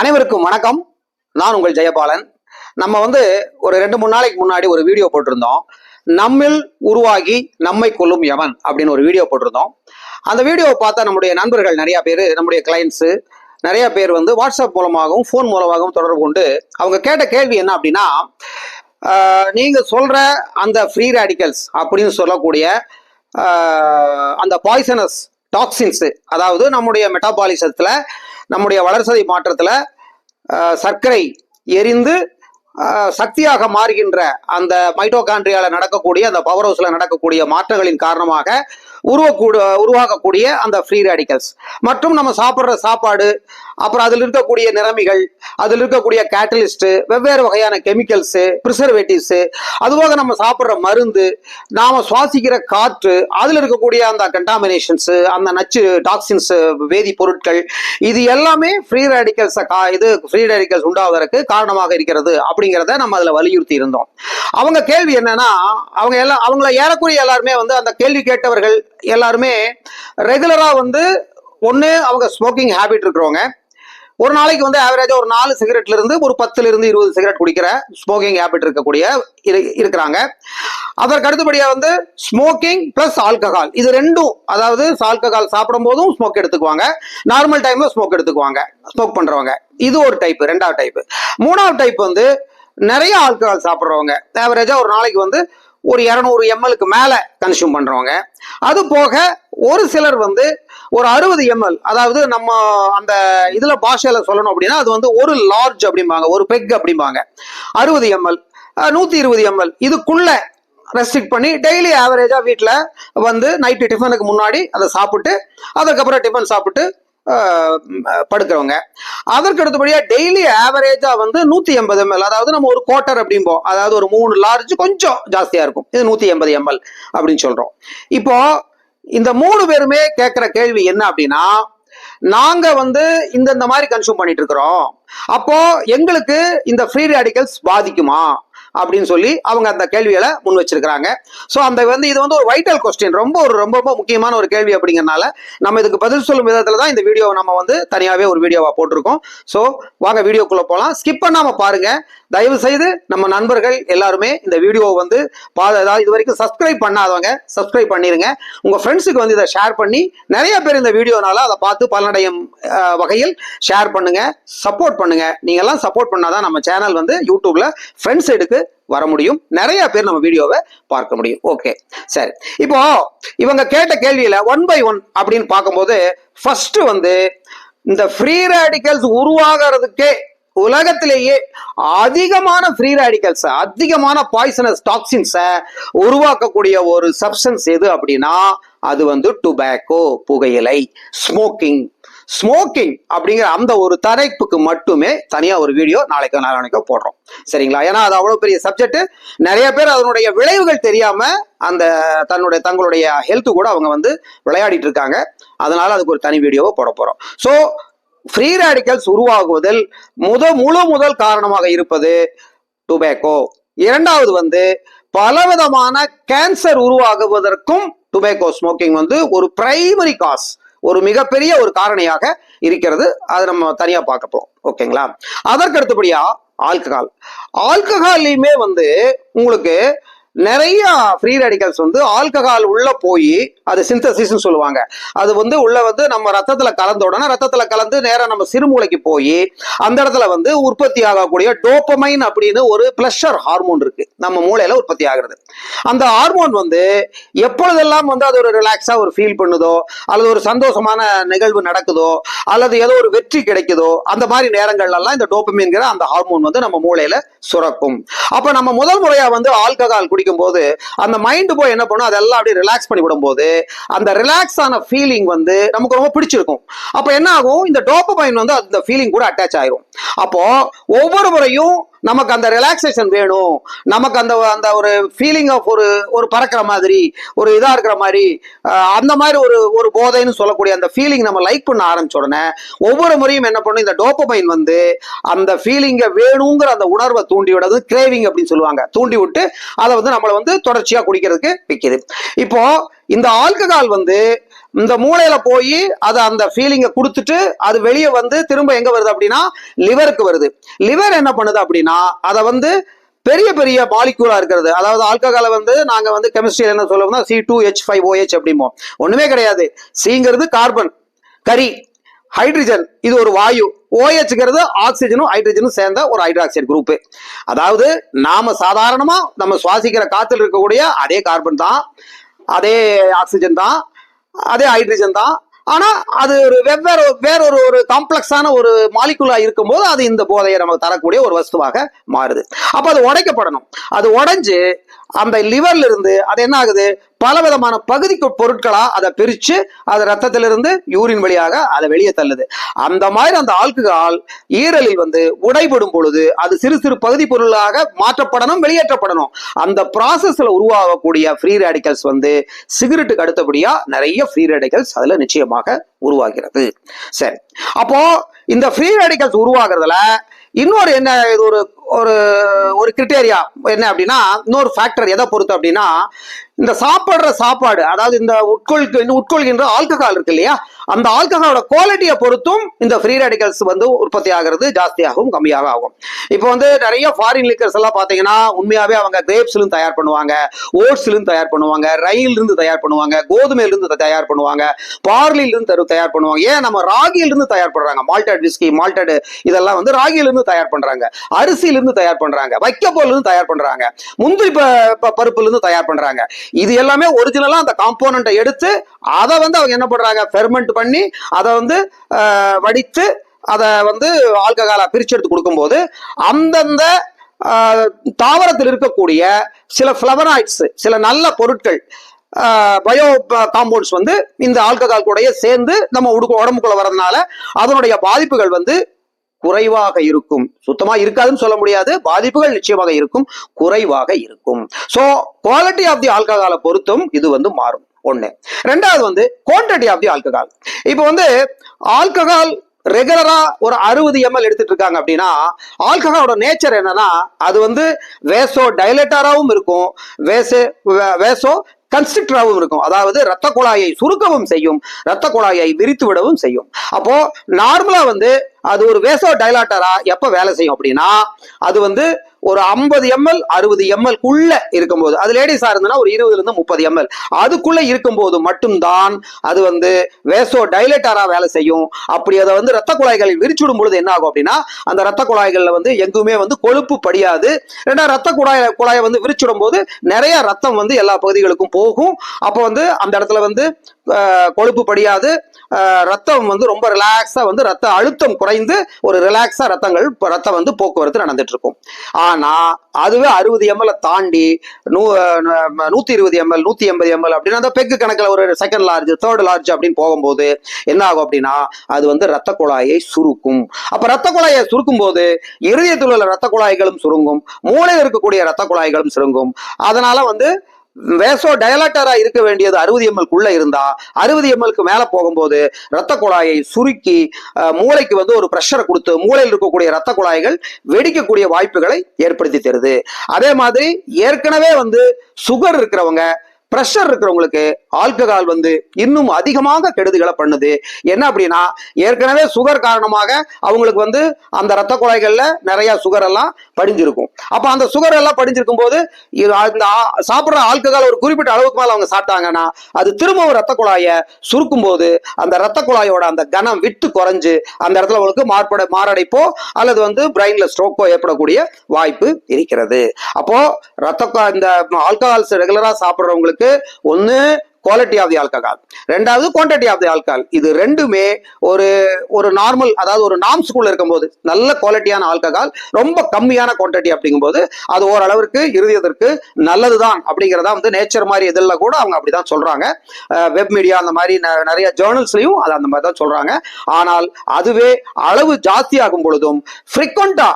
அனைவருக்கும் வணக்கம். நான் உங்கள் ஜெயபாலன். நம்ம வந்து ஒரு ரெண்டு மூணு நாளைக்கு முன்னாடி ஒரு வீடியோ போட்டிருந்தோம். நம்மில் உருவாகி நம்மை கொல்லும் எவன் அப்படின்னு ஒரு வீடியோ போட்டிருந்தோம். அந்த வீடியோவை பார்த்தா நம்முடைய நண்பர்கள் நிறைய பேர் நம்முடைய கிளைண்ட்ஸு நிறைய பேர் வந்து வாட்ஸ்அப் மூலமாகவும் ஃபோன் மூலமாகவும் தொடர்பு கொண்டு அவங்க கேட்ட கேள்வி என்ன அப்படின்னா நீங்கள் நீங்க சொல்ற அந்த ஃப்ரீ ரேடிக்கல்ஸ் அப்படின்னு சொல்லக்கூடிய அந்த பாய்சனஸ் டாக்ஸின்ஸு அதாவது நம்முடைய மெட்டாபாலிசத்தில் நம்முடைய வளர்சதை மாற்றத்தில் சர்க்கரை எரிந்து சக்தியாக மாறுகின்ற அந்த மைட்டோகாண்ட்ரியால நடக்கக்கூடிய அந்த பவர் ஹவுஸ்ல நடக்கக்கூடிய மாற்றங்களின் காரணமாக உருவக்கூட உருவாகக்கூடிய அந்த ஃப்ரீ ரேடிக்கல்ஸ் மற்றும் நம்ம சாப்பிட்ற சாப்பாடு அப்புறம் அதில் இருக்கக்கூடிய நிறமிகள் அதில் இருக்கக்கூடிய கேட்டலிஸ்ட்டு வெவ்வேறு வகையான கெமிக்கல்ஸு ப்ரிசர்வேட்டிவ்ஸு அதுபோக நம்ம சாப்பிட்ற மருந்து நாம் சுவாசிக்கிற காற்று அதில் இருக்கக்கூடிய அந்த கண்டாமினேஷன்ஸு அந்த நச்சு டாக்ஸின்ஸ் வேதிப்பொருட்கள் இது எல்லாமே ஃப்ரீ ரேடிக்கல்ஸை கா இது ஃப்ரீ ரேடிக்கல்ஸ் உண்டாவதற்கு காரணமாக இருக்கிறது அப்படிங்கிறத நம்ம அதில் வலியுறுத்தி இருந்தோம். அவங்க கேள்வி என்னன்னா அவங்க எல்லாம் அவங்கள ஏறக்குறைய எல்லாருமே வந்து அந்த கேள்வி கேட்டவர்கள் எல்லாருமே ரெகுலராக வந்து ஒன்று அவங்க ஸ்மோக்கிங் ஹேபிட் இருக்கிறவங்க. ஒரு நாளைக்கு வந்து ஆவரேஜாக ஒரு நாலு சிகரெட்ல இருந்து ஒரு பத்துல இருந்து இருபது சிகரெட் குடிக்கிற ஸ்மோக்கிங் ஹேபிட் இருக்கக்கூடிய இரு- இருக்கிறாங்க. அதற்கு அடுத்தபடியாக வந்து ஸ்மோக்கிங் பிளஸ் ஆல்கஹால் இது ரெண்டும் அதாவது ஆல்கஹால் சாப்பிடும் போதும் ஸ்மோக் எடுத்துக்குவாங்க. நார்மல் டைம்ல ஸ்மோக் எடுத்துக்குவாங்க. ஸ்மோக் பண்றவங்க. இது ஒரு டைப் ரெண்டாவது டைப் மூணாவது டைப் வந்து நிறைய ஆல்கஹால் சாப்பிட்றவங்க. ஆவரேஜாக ஒரு நாளைக்கு வந்து ஒரு இரநூறு எம்எல்க்கு மேலே கன்சியூம் பண்ணுறவங்க அது போக ஒரு சிலர் வந்து ஒரு அறுபது எம்எல் அதாவது நம்ம அந்த இதில் பாஷையில் சொல்லணும் அப்படின்னா அது வந்து ஒரு லார்ஜ் அப்படிம்பாங்க ஒரு பெக் அப்படிம்பாங்க. அறுபது எம்எல் நூற்றி இருபது எம்எல் இதுக்குள்ள ரெஸ்ட்ரிக்ட் பண்ணி டெய்லி ஆவரேஜாக வீட்டில் வந்து நைட்டு டிஃபனுக்கு முன்னாடி அதை சாப்பிட்டு அதுக்கப்புறம் டிஃபன் சாப்பிட்டு படுக்கிறவங்க. அதற்கு அடுத்தபடியா டெய்லி ஆவரேஜா வந்து நூத்தி எண்பது எம்எல் அதாவது நம்ம ஒரு குவார்டர் அப்படிம்போம். அதாவது ஒரு மூணு லார்ஜ் கொஞ்சம் ஜாஸ்தியா இருக்கும். இது நூத்தி எண்பது எம்எல் அப்படின்னு சொல்றோம். இப்போ இந்த மூணு பேருமே கேட்கிற கேள்வி என்ன அப்படின்னா நாங்க வந்து இந்த இந்த மாதிரி கன்சியூம் பண்ணிட்டு இருக்கிறோம். அப்போ எங்களுக்கு இந்த ஃப்ரீ ரேடிக்கல்ஸ் பாதிக்குமா? அப்படின்னு சொல்லி அவங்க அந்த கேள்விகளை முன் வச்சிருக்கிறாங்க. ஸோ அந்த வந்து இது வந்து ஒரு வைட்டல் கொஸ்டின் ரொம்ப ஒரு ரொம்ப ரொம்ப முக்கியமான ஒரு கேள்வி அப்படிங்கிறனால நம்ம இதுக்கு பதில் சொல்லும் விதத்துல தான் இந்த வீடியோவை நம்ம வந்து தனியாகவே ஒரு வீடியோவா போட்டிருக்கோம். ஸோ வாங்க வீடியோக்குள்ள போகலாம் ஸ்கிப் பண்ணாம பாருங்க. தயவு செய்து நம்ம நண்பர்கள் எல்லாருமே இந்த வீடியோவை வந்து பா இது வரைக்கும் சப்ஸ்கிரைப் பண்ணாதவங்க சப்ஸ்கிரைப் பண்ணிடுங்க உங்கள் ஃப்ரெண்ட்ஸுக்கு வந்து இதை ஷேர் பண்ணி நிறைய பேர் இந்த வீடியோனால அதை பார்த்து பலனடையும் வகையில் ஷேர் பண்ணுங்க சப்போர்ட் பண்ணுங்க. நீங்கள்லாம் சப்போர்ட் பண்ணாதான் நம்ம சேனல் வந்து யூடியூப்ல ஃப்ரெண்ட்ஸ் எடுக்கு வர முடியும். நிறைய பேர் நம்ம வீடியோவை பார்க்க முடியும். ஓகே சரி. இப்போ இவங்க கேட்ட கேள்வியில ஒன் பை ஒன் அப்படின்னு பார்க்கும்போது ஃபர்ஸ்ட் வந்து இந்த ஃப்ரீ ரேடிக்கல்ஸ் உருவாகிறதுக்கே உலகத்திலேயே அதிகமான ஃப்ரீ ரேடிக்கல்ஸ் அதிகமான பாய்சனஸ் டாக்ஸின்ஸை உருவாக்கக்கூடிய ஒரு சப்ஸ்டன்ஸ் எது அப்படின்னா அது வந்து டுபாக்கோ புகையிலை ஸ்மோக்கிங் ஸ்மோக்கிங் அப்படிங்கிற அந்த ஒரு தலைப்புக்கு மட்டுமே தனியாக ஒரு வீடியோ நாளைக்கு நாளைக்கு போடுறோம். சரிங்களா? ஏன்னா அது அவ்வளோ பெரிய சப்ஜெக்ட் நிறைய பேர் அதனுடைய விளைவுகள் தெரியாமல் அந்த தன்னுடைய தங்களுடைய ஹெல்த்து கூட அவங்க வந்து விளையாடிட்டு இருக்காங்க. அதனால அதுக்கு ஒரு தனி வீடியோவை போட போகிறோம் ஸோ ஃப்ரீ ரேடிக்கல்ஸ் உருவாகுவதில் முத முழு முதல் காரணமாக இருப்பது டுபேக்கோ இரண்டாவது வந்து பலவிதமான கேன்சர் உருவாகுவதற்கும் டுபேக்கோ ஸ்மோக்கிங் வந்து ஒரு பிரைமரி காஸ் ஒரு மிகப்பெரிய ஒரு காரணியாக இருக்கிறது. அது நம்ம தனியா பார்க்க போறோம். ஓகேங்களா அதற்கு அடுத்தபடியா ஆல்கஹால் ஆல்கஹால்லையுமே வந்து உங்களுக்கு நிறைய ஃப்ரீ ரேடிக்கல்ஸ் வந்து ஆல்கஹால் உள்ள போய் அது சிந்தசிஸ்னு சொல்லுவாங்க. அது வந்து உள்ள வந்து நம்ம ரத்தத்துல கலந்த உடனே ரத்தத்துல கலந்து நேரா நம்ம சிறுமூளைக்கு போய் அந்த இடத்துல வந்து உற்பத்தி ஆகக்கூடிய டோப்பமைன் அப்படின்னு ஒரு பிளஷர் ஹார்மோன் இருக்கு. நம்ம மூளையில உற்பத்தி ஆகிறது. அந்த ஹார்மோன் வந்து எப்பொழுதெல்லாம் வந்து அது ஒரு ரிலாக்ஸா ஒரு ஃபீல் பண்ணுதோ அல்லது ஒரு சந்தோஷமான நிகழ்வு நடக்குதோ அல்லது ஏதோ ஒரு வெற்றி கிடைக்குதோ அந்த மாதிரி நேரங்கள்லாம் இந்த டோப்பமீன்கிற அந்த ஹார்மோன் வந்து நம்ம மூளையில சுரக்கும். அப்ப நம்ம முதல் முறையா வந்து ஆல்கஹால் குடிக்கும் போது அந்த மைண்ட் போய் என்ன பண்ணும்? அதெல்லாம் அப்படியே ரிலாக்ஸ் பண்ணி விடும்போது அந்த ரிலாக்ஸ் ஆன ஃபீலிங் வந்து நமக்கு ரொம்ப பிடிச்சிருக்கும். அப்ப என்ன ஆகும்? இந்த டோப்பமைன் வந்து அந்த ஃபீலிங் கூட அட்டாச் ஆயிரும். அப்போ ஒவ்வொரு முறையும் நமக்கு அந்த ரிலாக்ஸேஷன் வேணும். நமக்கு அந்த அந்த ஒரு ஃபீலிங் ஆஃப் ஒரு ஒரு பறக்கிற மாதிரி ஒரு இதாக இருக்கிற மாதிரி அந்த மாதிரி ஒரு ஒரு போதைன்னு சொல்லக்கூடிய அந்த ஃபீலிங் நம்ம லைக் பண்ண ஆரம்பிச்ச உடனே ஒவ்வொரு முறையும் என்ன பண்ணும்? இந்த டோப்பமைன் வந்து அந்த ஃபீலிங்கை வேணுங்கிற அந்த உணர்வை தூண்டி விடுறது கிரேவிங் அப்படின்னு சொல்லுவாங்க. தூண்டி விட்டு அதை வந்து நம்மளை வந்து தொடர்ச்சியாக குடிக்கிறதுக்கு விற்கிது இப்போ இந்த ஆல்கஹால் வந்து இந்த மூளையில போய் அது அந்த ஃபீலிங்கை கொடுத்துட்டு அது வெளியே வந்து திரும்ப எங்க வருது அப்படின்னா லிவருக்கு வருது. லிவர் என்ன பண்ணுது அப்படின்னா அதை வந்து பெரிய பெரிய மாலிக்யூலா இருக்கிறது. அதாவது ஆல்கஹாலை வந்து நாங்க வந்து கெமிஸ்ட்ரியில் என்ன சொல்லுவோம்னா C two H five OH அப்படிமோ ஒண்ணுமே கிடையாது. சிங்கிறது கார்பன் கரி ஹைட்ரஜன் இது ஒரு வாயு. ஓஹெச்ங்கிறது ஆக்சிஜனும் ஹைட்ரஜனும் சேர்ந்த ஒரு ஹைட்ராக்சைடு குரூப் அதாவது நாம சாதாரணமா நம்ம சுவாசிக்கிற காத்துல இருக்கக்கூடிய அதே கார்பன் தான் அதே ஆக்சிஜன் தான் அதே ஹைட்ரஜன் தான். ஆனா அது ஒரு வெவ்வேறு வேறொரு ஒரு காம்ப்ளெக்ஸான ஒரு மாலிகுலா இருக்கும்போது அது இந்த போதையை நமக்கு தரக்கூடிய ஒரு வஸ்துவாக மாறுது. அப்ப அது உடைக்கப்படணும். அது உடைஞ்சு அந்த லிவர்ல இருந்து அது என்ன ஆகுது? பல விதமான பகுதி பொருட்களா அதை பிரிச்சு அது ரத்தத்திலிருந்து யூரின் வழியாக அதை வெளியே தள்ளுது. அந்த மாதிரி அந்த ஆல்கஹால் ஈரலில் வந்து உடைபடும் பொழுது அது சிறு சிறு பகுதி பொருளாக மாற்றப்படணும் வெளியேற்றப்படணும். அந்த ப்ராசஸ்ல உருவாகக்கூடிய ஃப்ரீ ரேடிக்கல்ஸ் வந்து சிகரெட்டுக்கு அடுத்தபடியா நிறைய ஃப்ரீ ரேடிக்கல்ஸ் அதுல நிச்சயமாக உருவாகிறது. சரி. அப்போ இந்த ஃப்ரீ ரேடிக்கல்ஸ் உருவாகிறதுல இன்னொரு என்ன இது ஒரு ஒரு ஒரு கிரிட்டேரியா என்ன அப்படின்னா இன்னொரு ஃபேக்டர் எதை பொறுத்து அப்படின்னா இந்த சாப்பிட்ற சாப்பாடு அதாவது இந்த உட்கொள்கு உட்கொள்கின்ற ஆல்கஹால் இருக்கு இல்லையா? அந்த ஆல்கஹாலோட குவாலிட்டியை பொறுத்தும் இந்த ஃப்ரீ ரேடிகல்ஸ் வந்து உற்பத்தி ஆகிறது ஜாஸ்தியாகவும் கம்மியாக ஆகும். இப்போ வந்து நிறைய ஃபாரின் லிக்கர்ஸ் எல்லாம் பார்த்தீங்கன்னா உண்மையாகவே அவங்க கிரேப்ஸ்லும் தயார் பண்ணுவாங்க ஓட்ஸ்லும் தயார் பண்ணுவாங்க ரயிலிருந்து தயார் பண்ணுவாங்க கோதுமையிலிருந்து தயார் பண்ணுவாங்க பார்லில தயார் பண்ணுவாங்க. ஏன் நம்ம ராகியிலிருந்து தயார் பண்ணுறாங்க மால்டட் விஸ்கி மால்டட் இதெல்லாம் வந்து ராகியிலிருந்து தயார் பண்ணுறாங்க அரிசியிலிருந்து தயார் பண்ணுறாங்க வைக்கப்போலிருந்து தயார் பண்ணுறாங்க முந்திரி பருப்புலேருந்து ப- தயார் பண்ணுறாங்க இது எல்லாமே ஒரிஜினலாக அந்த காம்போனண்ட்டை எடுத்து அதை வந்து அவங்க என்ன பண்ணுறாங்க ஃபெர்மெண்ட் பண்ணி அதை வந்து வடித்து அதை வந்து ஆல்கஹாலாக பிரிச்சு எடுத்து கொடுக்கும்போது அந்தந்த தாவரத்தில் இருக்கக்கூடிய சில ஃப்ளவராய்ட்ஸ் சில நல்ல பொருட்கள் பயோ காம்பவுண்ட்ஸ் வந்து இந்த ஆல்கஹால் கூடயே சேர்ந்து நம்ம உடுக்கு உடம்புக்குள்ள வரதுனால அதனுடைய பாதிப்புகள் வந்து குறைவாக இருக்கும். சுத்தமா இருக்காதுன்னு சொல்ல முடியாது. பாதிப்புகள் நிச்சயமாக இருக்கும். குறைவாக இருக்கும். சோ குவாலிட்டி ஆஃப் தி ஆல்கஹாலை பொறுத்தும் இது வந்து மாறும். ஒண்ணு. ரெண்டாவது வந்து குவான்டிட்டி ஆஃப் தி ஆல்கஹால் இப்போ வந்து ஆல்கஹால் ரெகுலரா ஒரு அறுபது எம்எல் எடுத்துட்டு இருக்காங்க அப்படின்னா ஆல்கஹாலோட நேச்சர் என்னன்னா அது வந்து வேசோ டைலேட்டராகவும் இருக்கும். வேசே வே- வேசோ கன்ஸ்ட்ரக்டராகவும் இருக்கும். அதாவது ரத்த குழாயை சுருக்கவும் செய்யும். ரத்த குழாயை விரித்து விடவும் செய்யும். அப்போ நார்மலா வந்து அது ஒரு வேசோ டைலாட்டரா எப்ப வேலை செய்யும் அப்படின்னா அது வந்து ஒரு ஐம்பது எம்எல் அறுபது எம்எல் குள்ள இருக்கும்போது. அது லேடிஸா இருந்ததுன்னா ஒரு இருபதுல இருந்து முப்பது எம்எல் அதுக்குள்ள இருக்கும்போது மட்டும்தான் அது வந்து வேசோ டைலேட்டரா வேலை செய்யும். அப்படி அதை வந்து ரத்த குழாய்களில் விரிச்சுடும் பொழுது என்ன ஆகும் அப்படின்னா அந்த ரத்த குழாய்கள்ல வந்து எங்குமே வந்து கொழுப்பு படியாது. ரெண்டா ரத்த குழாய் குழாயை வந்து விரிச்சுடும் போது நிறைய ரத்தம் வந்து எல்லா பகுதிகளுக்கும் போகும். அப்போ வந்து அந்த இடத்துல வந்து கொழுப்பு படியாது. ரத்தம் வந்து ரொம்ப ரிலாக்ஸாக வந்து ரத்த அழுத்தம் குறைந்து ஒரு ரிலாக்ஸாக ரத்தங்கள் இப்போ ரத்தம் வந்து போக்குவரத்து நடந்துட்டு இருக்கும் ஆனால் அதுவே அறுபது எம்எல் தாண்டி நூ நூற்றி இருபது எம்எல் நூற்றி எண்பது எம்எல் அப்படின்னா அந்த பெக்கு கணக்கில் ஒரு செகண்ட் லார்ஜ் தேர்ட் லார்ஜ் அப்படின்னு போகும்போது என்ன ஆகும் அப்படின்னா அது வந்து ரத்த குழாயை சுருக்கும். அப்போ ரத்த குழாயை சுருக்கும் போது இருதயத்தில் உள்ள ரத்த குழாய்களும் சுருங்கும். மூளையில் இருக்கக்கூடிய ரத்த குழாய்களும் சுருங்கும். அதனால வந்து வேசோ டயலாட்டரா இருக்க வேண்டியது அறுபது எம்எல்க்குள்ள இருந்தா அறுபது எம்எல்க்கு மேல போகும்போது ரத்த குழாயை சுருக்கி மூளைக்கு வந்து ஒரு ப்ரெஷரை கொடுத்து மூளையில் இருக்கக்கூடிய ரத்த குழாய்கள் வெடிக்கக்கூடிய வாய்ப்புகளை ஏற்படுத்தி தருது. அதே மாதிரி ஏற்கனவே வந்து சுகர் இருக்கிறவங்க ப்ரெஷர் இருக்கிறவங்களுக்கு ஆல்கஹால் வந்து இன்னும் அதிகமாக கெடுதிகளை பண்ணுது. என்ன அப்படின்னா ஏற்கனவே சுகர் காரணமாக அவங்களுக்கு வந்து அந்த ரத்த குழாய்கள்ல நிறைய சுகர் எல்லாம் படிஞ்சிருக்கும். அப்ப அந்த சுகர் எல்லாம் படிஞ்சிருக்கும் போது இந்த அந்த சாப்பிடுற ஆல்கஹால் ஒரு குறிப்பிட்ட அளவுக்கு மேல அவங்க சாப்பிட்டாங்கன்னா அது திரும்பவும் ரத்த குழாயை சுருக்கும் போது அந்த ரத்த குழாயோட அந்த கனம் விட்டு குறைஞ்சு அந்த இடத்துல அவங்களுக்கு மார்பட மாரடைப்போ அல்லது வந்து பிரெயின்ல ஸ்ட்ரோக்கோ ஏற்படக்கூடிய வாய்ப்பு இருக்கிறது. அப்போ ரத்த இந்த ஆல்கஹால்ஸ் ரெகுலரா சாப்பிடுறவங்களுக்கு ஒன்னு குவாலிட்டி ஆஃப் தி ஆல்கஹால் ரெண்டாவது குவான்டிட்டி ஆஃப் தி ஆல்கஹால் இது ரெண்டுமே ஒரு ஒரு நார்மல் அதாவது ஒரு நாம்ஸ்குள்ள இருக்கும்போது நல்ல குவாலிட்டியான ஆல்கஹால் ரொம்ப கம்மியான குவான்டிட்டி அப்படிங்கும்போது அது ஓரளவிற்கு இருதயத்திற்கு நல்லதுதான் அப்படிங்கிறதா வந்து நேச்சர் மாதிரி இதில் கூட அவங்க அப்படிதான் சொல்றாங்க. வெப் மீடியா அந்த மாதிரி நிறைய ஜேர்னல்ஸ்லையும் அது அந்த மாதிரி தான் சொல்றாங்க. ஆனால் அதுவே அளவு ஜாஸ்தியாகும் பொழுதும் ஃப்ரீக்வெண்டா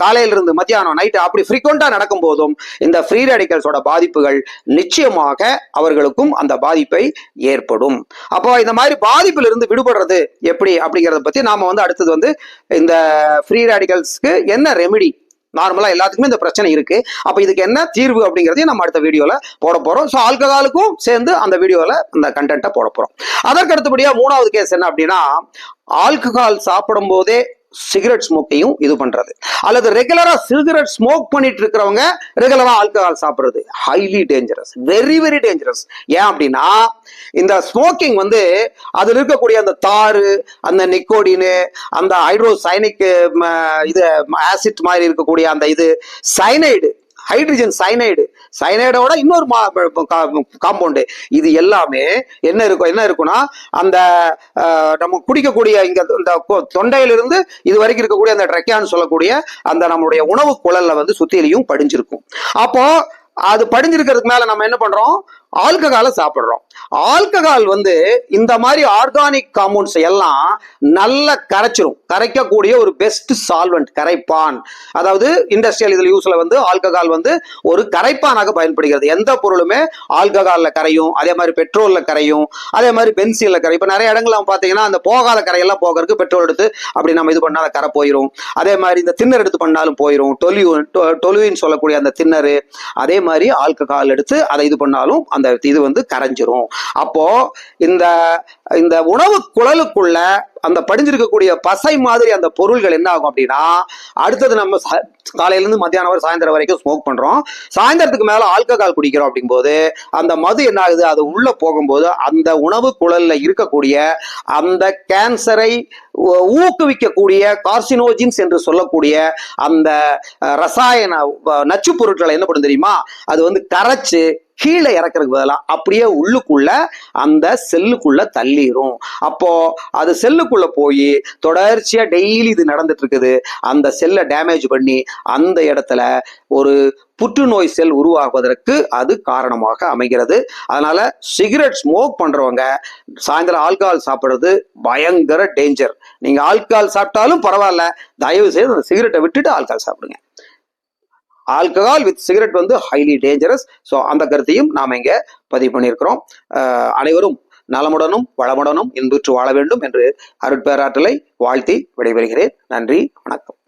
காலையிலிருந்து மத்தியானம் நைட்டு அப்படி ஃப்ரீக்வெண்டா நடக்கும் போதும் இந்த ஃப்ரீ ரேடிக்கல்ஸோட பாதிப்புகள் நிச்சயமாக அவர்களுக்கும் அந்த பாதிப்பை ஏற்படும். அப்போ இந்த மாதிரி பாதிப்புல இருந்து விடுபடுறது எப்படி அப்படிங்கிறத பத்தி நாம வந்து அடுத்தது வந்து இந்த ஃப்ரீ ரேடிக்கல்ஸ்க்கு என்ன ரெமெடி நார்மலாக எல்லாத்துக்குமே இந்த பிரச்சனை இருக்கு. அப்போ இதுக்கு என்ன தீர்வு அப்படிங்கறதையும் நம்ம அடுத்த வீடியோவில் போட போறோம். ஸோ ஆல்கஹாலுக்கும் சேர்ந்து அந்த வீடியோவில் அந்த கண்டென்ட்டை போட போறோம். அதற்கு அடுத்தபடியாக மூணாவது கேஸ் என்ன அப்படின்னா ஆல்கஹால் சாப்பிடும் போதே சிகரெட் ஸ்மோக்கையும் இது பண்றது. அல்லது ரெகுலரா சிகரெட் ஸ்மோக் பண்ணிட்டு இருக்கிறவங்க ரெகுலரா ஆல்கஹால் சாப்பிடுறது. Highly dangerous very very dangerous ஏன் அப்படின்னா இந்த ஸ்மோக்கிங் வந்து அதில் இருக்கக்கூடிய அந்த தாரு அந்த நிக்கோடினு அந்த ஹைட்ரோசைனிக் இது ஆசிட் மாதிரி இருக்கக்கூடிய அந்த இது சைனைடு ஹைட்ரஜன் சைனைடு சைனைடோட இன்னொரு காம்பவுண்டு இது எல்லாமே என்ன இருக்கும் என்ன இருக்கும்னா அந்த நம்ம குடிக்கக்கூடிய இங்க இந்த கொ- தொண்டையிலிருந்து இது வரைக்கும் இருக்கக்கூடிய அந்த ட்ரெக்கியான்னு சொல்லக்கூடிய அந்த நம்மளுடைய உணவு குழல்ல வந்து சுத்திலையும் படிஞ்சிருக்கும். அப்போ அது படிஞ்சிருக்கிறதுக்கு மேல நம்ம என்ன பண்றோம்? ஆல்கஹாலை சாப்பிடுறோம். ஆல்கஹால் வந்து இந்த மாதிரி ஆர்கானிக் காம்பவுண்ட்ஸ் எல்லாம் நல்லா கரைச்சிரும். கரைக்கக்கூடிய ஒரு பெஸ்ட் சால்வெண்ட் கரைப்பான். அதாவது இண்டஸ்ட்ரியல் இதில் யூஸ்ல வந்து ஆல்கஹால் வந்து ஒரு கரைப்பானாக பயன்படுகிறது. எந்த பொருளுமே ஆல்கஹாலில் கரையும் அதே மாதிரி பெட்ரோலில் கரையும் அதே மாதிரி பென்சிலில் கரையும். இப்போ நிறைய இடங்கள்ல பார்த்தீங்கன்னா அந்த போகாத கரையெல்லாம் போகிறதுக்கு பெட்ரோல் எடுத்து அப்படி நம்ம இது பண்ணால் கரை போயிடும் அதே மாதிரி இந்த தின்னர் எடுத்து பண்ணாலும் போயிடும் டொலியூ டொலியூன்னு சொல்லக்கூடிய அந்த தின்னரு அதே மாதிரி ஆல்கஹால் எடுத்து அதை இது பண்ணாலும் அந்த இது வந்து கரைஞ்சிரும். அப்போ இந்த இந்த உணவு குழலுக்குள்ள அந்த படிஞ்சிருக்கக்கூடிய பசை மாதிரி அந்த பொருள்கள் என்ன ஆகும் அப்படின்னா அடுத்தது நம்ம காலையிலேருந்து மத்தியானம் வரை சாயந்தரம் வரைக்கும் ஸ்மோக் பண்ணுறோம் சாயந்தரத்துக்கு மேலே ஆல்கஹால் குடிக்கிறோம் அப்படிங்கும்போது அந்த மது என்ன ஆகுது? அது உள்ளே போகும்போது அந்த உணவு குழலில் இருக்கக்கூடிய அந்த கேன்சரை ஊக்குவிக்கக்கூடிய கார்சினோஜின்ஸ் என்று சொல்லக்கூடிய அந்த ரசாயன நச்சு பொருட்களை என்ன பண்ணும் தெரியுமா? அது வந்து கரைச்சு கீழே இறக்குறதுக்கு பதிலாக அப்படியே உள்ளுக்குள்ள அந்த செல்லுக்குள்ள தள்ளிடும் அப்போ அது செல்லுக்குள்ள போய் தொடர்ச்சியா டெய்லி இது நடந்துட்டு இருக்குது அந்த செல்லை டேமேஜ் பண்ணி அந்த இடத்துல ஒரு புற்றுநோய் செல் உருவாகுவதற்கு அது காரணமாக அமைகிறது. அதனால சிகரெட் ஸ்மோக் பண்றவங்க சாயந்தரம் ஆல்கஹால் சாப்பிட்றது பயங்கர டேஞ்சர் நீங்க ஆல்கஹால் சாப்பிட்டாலும் பரவாயில்ல. தயவு செய்து அந்த சிகரெட்டை விட்டுட்டு ஆல்கஹால் சாப்பிடுங்க. ஆல்கஹால் வித் சிகரெட் வந்து ஹைலி டேஞ்சரஸ் ஸோ அந்த கருத்தையும் நாம் இங்கே பதிவு பண்ணியிருக்கிறோம். அனைவரும் நலமுடனும் வளமுடனும் இன்புற்று வாழ வேண்டும் என்று அருட்பேராற்றலை வாழ்த்தி விடைபெறுகிறேன். நன்றி வணக்கம்.